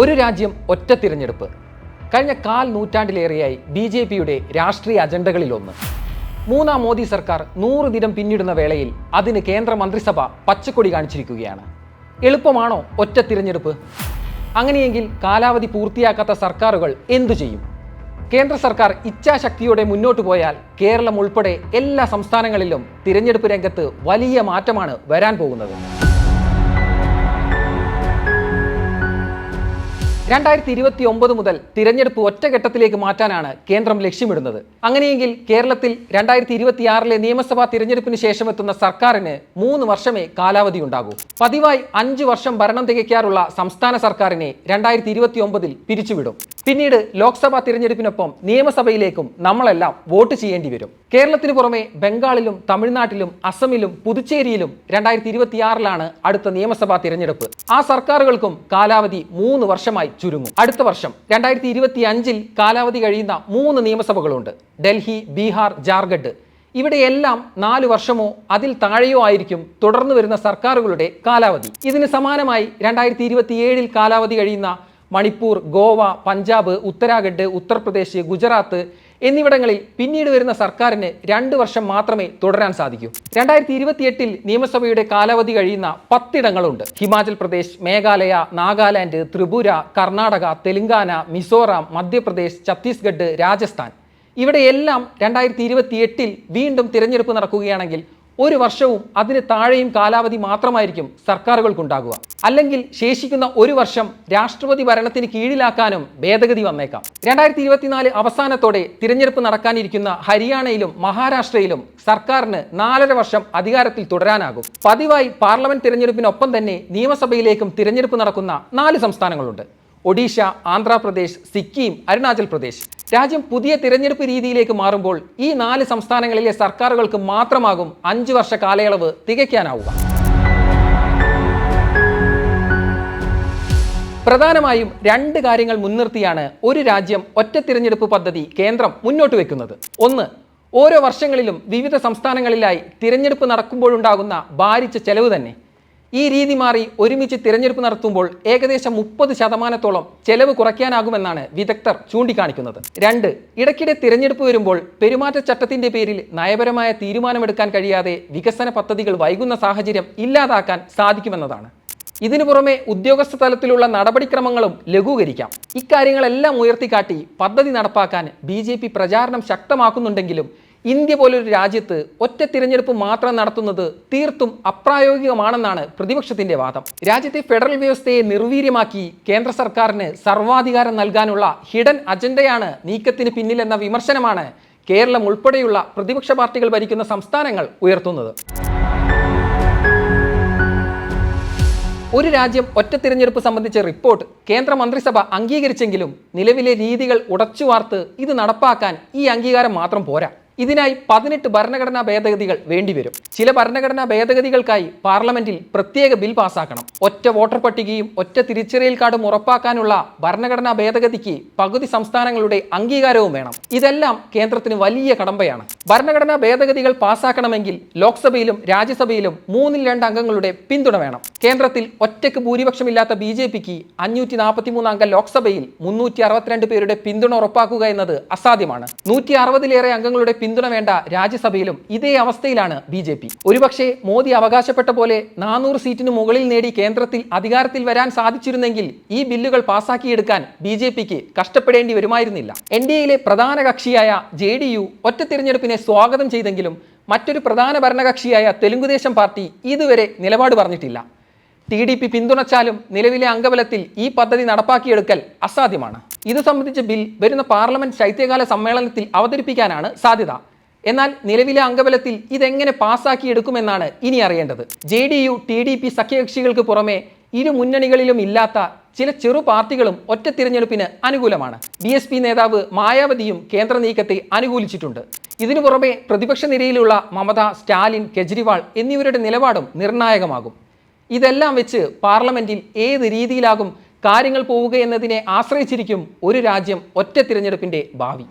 ഒരു രാജ്യം ഒറ്റ തിരഞ്ഞെടുപ്പ്. കഴിഞ്ഞ കാൽ നൂറ്റാണ്ടിലേറെയായി ബി ജെ പിയുടെ രാഷ്ട്രീയ അജണ്ടകളിലൊന്ന്. മൂന്നാം മോദി സർക്കാർ നൂറ് ദിനം പിന്നിടുന്ന വേളയിൽ അതിന് കേന്ദ്ര മന്ത്രിസഭ പച്ചക്കൊടി കാണിച്ചിരിക്കുകയാണ്. എളുപ്പമാണോ ഒറ്റ തിരഞ്ഞെടുപ്പ്? അങ്ങനെയെങ്കിൽ കാലാവധി പൂർത്തിയാക്കാത്ത സർക്കാരുകൾ എന്തു ചെയ്യും? കേന്ദ്ര സർക്കാർ ഇച്ഛാശക്തിയോടെ മുന്നോട്ട് പോയാൽ കേരളം ഉൾപ്പെടെ എല്ലാ സംസ്ഥാനങ്ങളിലും തിരഞ്ഞെടുപ്പ് രംഗത്ത് വലിയ മാറ്റമാണ് വരാൻ പോകുന്നത്. രണ്ടായിരത്തി ഇരുപത്തി ഒമ്പത് മുതൽ തിരഞ്ഞെടുപ്പ് ഒറ്റഘട്ടത്തിലേക്ക് മാറ്റാനാണ് കേന്ദ്രം ലക്ഷ്യമിടുന്നത്. അങ്ങനെയെങ്കിൽ കേരളത്തിൽ രണ്ടായിരത്തി ഇരുപത്തിയാറിലെ നിയമസഭാ തിരഞ്ഞെടുപ്പിന് ശേഷം എത്തുന്ന സർക്കാരിന് മൂന്ന് വർഷമേ കാലാവധി ഉണ്ടാകൂ. പതിവായി അഞ്ച് വർഷം ഭരണം തികയ്ക്കാറുള്ള സംസ്ഥാന സർക്കാരിനെ രണ്ടായിരത്തി ഇരുപത്തി ഒമ്പതിൽ പിരിച്ചുവിടും. പിന്നീട് ലോക്സഭാ തിരഞ്ഞെടുപ്പിനൊപ്പം നിയമസഭയിലേക്കും നമ്മളെല്ലാം വോട്ട് ചെയ്യേണ്ടി വരും. കേരളത്തിന് പുറമെ ബംഗാളിലും തമിഴ്നാട്ടിലും അസമിലും പുതുച്ചേരിയിലും രണ്ടായിരത്തി ഇരുപത്തിയാറിലാണ് അടുത്ത നിയമസഭാ തിരഞ്ഞെടുപ്പ്. ആ സർക്കാരുകൾക്കും കാലാവധി മൂന്ന് വർഷമായി ചുരുങ്ങും. അടുത്ത വർഷം രണ്ടായിരത്തി ഇരുപത്തി അഞ്ചിൽ കാലാവധി കഴിയുന്ന മൂന്ന് നിയമസഭകളുണ്ട്. ഡൽഹി ബീഹാർ ജാർഖണ്ഡ്. ഇവിടെയെല്ലാം നാല് വർഷമോ അതിൽ താഴെയോ ആയിരിക്കും തുടർന്നു വരുന്ന സർക്കാരുകളുടെ കാലാവധി. ഇതിന് സമാനമായി രണ്ടായിരത്തി ഇരുപത്തിയേഴിൽ കാലാവധി കഴിയുന്ന മണിപ്പൂർ ഗോവ പഞ്ചാബ് ഉത്തരാഖണ്ഡ് ഉത്തർപ്രദേശ് ഗുജറാത്ത് എന്നിവിടങ്ങളിൽ പിന്നീട് വരുന്ന സർക്കാരിന് രണ്ട് വർഷം മാത്രമേ തുടരാൻ സാധിക്കൂ. രണ്ടായിരത്തി ഇരുപത്തിയെട്ടിൽ നിയമസഭയുടെ കാലാവധി കഴിയുന്ന പത്തിടങ്ങളുണ്ട്. ഹിമാചൽ പ്രദേശ് മേഘാലയ നാഗാലാൻഡ് ത്രിപുര കർണാടക തെലങ്കാന മിസോറാം മധ്യപ്രദേശ് ഛത്തീസ്ഗഡ് രാജസ്ഥാൻ. ഇവിടെയെല്ലാം രണ്ടായിരത്തി ഇരുപത്തി എട്ടിൽ വീണ്ടും തിരഞ്ഞെടുപ്പ് നടക്കുകയാണെങ്കിൽ ഒരു വർഷവും അതിന് താഴെയും കാലാവധി മാത്രമായിരിക്കും സർക്കാരുകൾക്കുണ്ടാകുക. അല്ലെങ്കിൽ ശേഷിക്കുന്ന ഒരു വർഷം രാഷ്ട്രപതി ഭരണത്തിന് കീഴിലാക്കാനും ഭേദഗതി വന്നേക്കാം. രണ്ടായിരത്തി ഇരുപത്തിനാല് അവസാനത്തോടെ തിരഞ്ഞെടുപ്പ് നടക്കാനിരിക്കുന്ന ഹരിയാനയിലും മഹാരാഷ്ട്രയിലും സർക്കാരിന് നാലര വർഷം അധികാരത്തിൽ തുടരാനാകും. പതിവായി പാർലമെന്റ് തിരഞ്ഞെടുപ്പിനൊപ്പം തന്നെ നിയമസഭയിലേക്കും തിരഞ്ഞെടുപ്പ് നടക്കുന്ന നാല് സംസ്ഥാനങ്ങളുണ്ട്. ഒഡീഷ ആന്ധ്രാപ്രദേശ് സിക്കിം അരുണാചൽ പ്രദേശ്. രാജ്യം പുതിയ തിരഞ്ഞെടുപ്പ് രീതിയിലേക്ക് മാറുമ്പോൾ ഈ നാല് സംസ്ഥാനങ്ങളിലെ സർക്കാരുകൾക്ക് മാത്രമാകും അഞ്ച് വർഷ കാലയളവ് തികയ്ക്കാനാവുക. പ്രധാനമായും രണ്ട് കാര്യങ്ങൾ മുൻനിർത്തിയാണ് ഒരു രാജ്യം ഒറ്റ തിരഞ്ഞെടുപ്പ് പദ്ധതി കേന്ദ്രം മുന്നോട്ട് വെക്കുന്നത്. ഒന്ന് ഓരോ വർഷങ്ങളിലും വിവിധ സംസ്ഥാനങ്ങളിലായി തിരഞ്ഞെടുപ്പ് നടക്കുമ്പോഴുണ്ടാകുന്ന ഭാരിച്ച ചെലവ് തന്നെ. ഈ രീതി മാറി ഒരുമിച്ച് തിരഞ്ഞെടുപ്പ് നടത്തുമ്പോൾ ഏകദേശം മുപ്പത് ശതമാനത്തോളം ചെലവ് കുറയ്ക്കാനാകുമെന്നാണ് വിദഗ്ധർ ചൂണ്ടിക്കാണിക്കുന്നത്. രണ്ട് ഇടയ്ക്കിടെ തിരഞ്ഞെടുപ്പ് വരുമ്പോൾ പെരുമാറ്റച്ചട്ടത്തിന്റെ പേരിൽ നയപരമായ തീരുമാനമെടുക്കാൻ കഴിയാതെ വികസന പദ്ധതികൾ വൈകുന്ന സാഹചര്യം ഇല്ലാതാക്കാൻ സാധിക്കുമെന്നതാണ്. ഇതിനു പുറമെ ഉദ്യോഗസ്ഥ തലത്തിലുള്ള നടപടിക്രമങ്ങളും ലഘൂകരിക്കാം. ഇക്കാര്യങ്ങളെല്ലാം ഉയർത്തിക്കാട്ടി പദ്ധതി നടപ്പാക്കാൻ ബി പ്രചാരണം ശക്തമാക്കുന്നുണ്ടെങ്കിലും ഇന്ത്യ പോലൊരു രാജ്യത്ത് ഒറ്റ തിരഞ്ഞെടുപ്പ് മാത്രം നടത്തുന്നത് തീർത്തും അപ്രായോഗികമാണെന്നാണ് പ്രതിപക്ഷത്തിന്റെ വാദം. രാജ്യത്തെ ഫെഡറൽ വ്യവസ്ഥയെ നിർവീര്യമാക്കി കേന്ദ്ര സർക്കാരിന് സർവാധികാരം നൽകാനുള്ള ഹിഡൻ അജണ്ടയാണ് നീക്കത്തിന് പിന്നിലെന്ന വിമർശനമാണ് കേരളം ഉൾപ്പെടെയുള്ള പ്രതിപക്ഷ പാർട്ടികൾ ഭരിക്കുന്ന സംസ്ഥാനങ്ങൾ ഉയർത്തുന്നത്. ഒരു രാജ്യം ഒറ്റ തിരഞ്ഞെടുപ്പ് സംബന്ധിച്ച റിപ്പോർട്ട് കേന്ദ്ര മന്ത്രിസഭ അംഗീകരിച്ചെങ്കിലും നിലവിലെ രീതികൾ ഉടച്ചുവാർത്ത് ഇത് നടപ്പാക്കാൻ ഈ അംഗീകാരം മാത്രം പോരാ. ഇതിനായി പതിനെട്ട് ഭരണഘടനാ ഭേദഗതികൾ വേണ്ടിവരും. ചില ഭരണഘടനാ ഭേദഗതികൾക്കായി പാർലമെന്റിൽ പ്രത്യേക ബിൽ പാസാക്കണം. ഒറ്റ വോട്ടർ പട്ടികയും ഒറ്റ തിരിച്ചറിയൽ കാർഡും ഉറപ്പാക്കാനുള്ള ഭരണഘടനാ ഭേദഗതിക്ക് പകുതി സംസ്ഥാനങ്ങളുടെ അംഗീകാരവും വേണം. ഇതെല്ലാം കേന്ദ്രത്തിന് വലിയ കടമ്പയാണ്. ഭരണഘടനാ ഭേദഗതികൾ പാസാക്കണമെങ്കിൽ ലോക്സഭയിലും രാജ്യസഭയിലും മൂന്നിൽ രണ്ട് അംഗങ്ങളുടെ പിന്തുണ വേണം. കേന്ദ്രത്തിൽ ഒറ്റയ്ക്ക് ഭൂരിപക്ഷമില്ലാത്ത ബി ജെ പിക്ക് അഞ്ഞൂറ്റി നാൽപ്പത്തിമൂന്ന് അംഗ ലോക്സഭയിൽ മുന്നൂറ്റി അറുപത്തിരണ്ട് പേരുടെ പിന്തുണ ഉറപ്പാക്കുക എന്നത് അസാധ്യമാണ്. നൂറ്റി അറുപതിലേറെ അംഗങ്ങളുടെ പിന്തുണ വേണ്ട രാജ്യസഭയിലും ഇതേ അവസ്ഥയിലാണ് ബി ജെ പി. ഒരുപക്ഷെ മോദി അവകാശപ്പെട്ട പോലെ നാനൂറ് സീറ്റിന് മുകളിൽ നേടി കേന്ദ്രത്തിൽ അധികാരത്തിൽ വരാൻ സാധിച്ചിരുന്നെങ്കിൽ ഈ ബില്ലുകൾ പാസാക്കിയെടുക്കാൻ ബി ജെ പിക്ക് കഷ്ടപ്പെടേണ്ടി വരുമായിരുന്നില്ല. എൻ ഡി എയിലെ പ്രധാന കക്ഷിയായ ജെ ഡി യു ഒറ്റ തിരഞ്ഞെടുപ്പിനെ സ്വാഗതം ചെയ്തെങ്കിലും മറ്റൊരു പ്രധാന ഭരണകക്ഷിയായ തെലുങ്കുദേശം പാർട്ടി ഇതുവരെ നിലപാട് പറഞ്ഞിട്ടില്ല. ടി ഡി പി പിന്തുണച്ചാലും നിലവിലെ അംഗബലത്തിൽ ഈ പദ്ധതി നടപ്പാക്കിയെടുക്കൽ അസാധ്യമാണ്. ഇത് സംബന്ധിച്ച ബിൽ വരുന്ന പാർലമെന്റ് ശൈത്യകാല സമ്മേളനത്തിൽ അവതരിപ്പിക്കാനാണ് സാധ്യത. എന്നാൽ നിലവിലെ അംഗബലത്തിൽ ഇതെങ്ങനെ പാസ്സാക്കിയെടുക്കുമെന്നാണ് ഇനി അറിയേണ്ടത്. J D U T D P സഖ്യകക്ഷികൾക്ക് പുറമെ ഇരു മുന്നണികളിലും ഇല്ലാത്ത ചില ചെറു പാർട്ടികളും ഒറ്റ തിരഞ്ഞെടുപ്പിന് അനുകൂലമാണ്. ബി എസ് പി നേതാവ് മായാവതിയും കേന്ദ്ര നീക്കത്തെ അനുകൂലിച്ചിട്ടുണ്ട്. ഇതിനു പുറമെ പ്രതിപക്ഷ നിരയിലുള്ള മമത സ്റ്റാലിൻ കെജ്രിവാൾ എന്നിവരുടെ നിലപാടും നിർണായകമാകും. ഇതെല്ലാം വെച്ച് പാർലമെന്റിൽ ഏത് രീതിയിലാകും കാര്യങ്ങൾ പോവുകയെന്നതിനെ ആശ്രയിച്ചിരിക്കും ഒരു രാജ്യം ഒറ്റ തിരഞ്ഞെടുപ്പിന്റെ ഭാവി.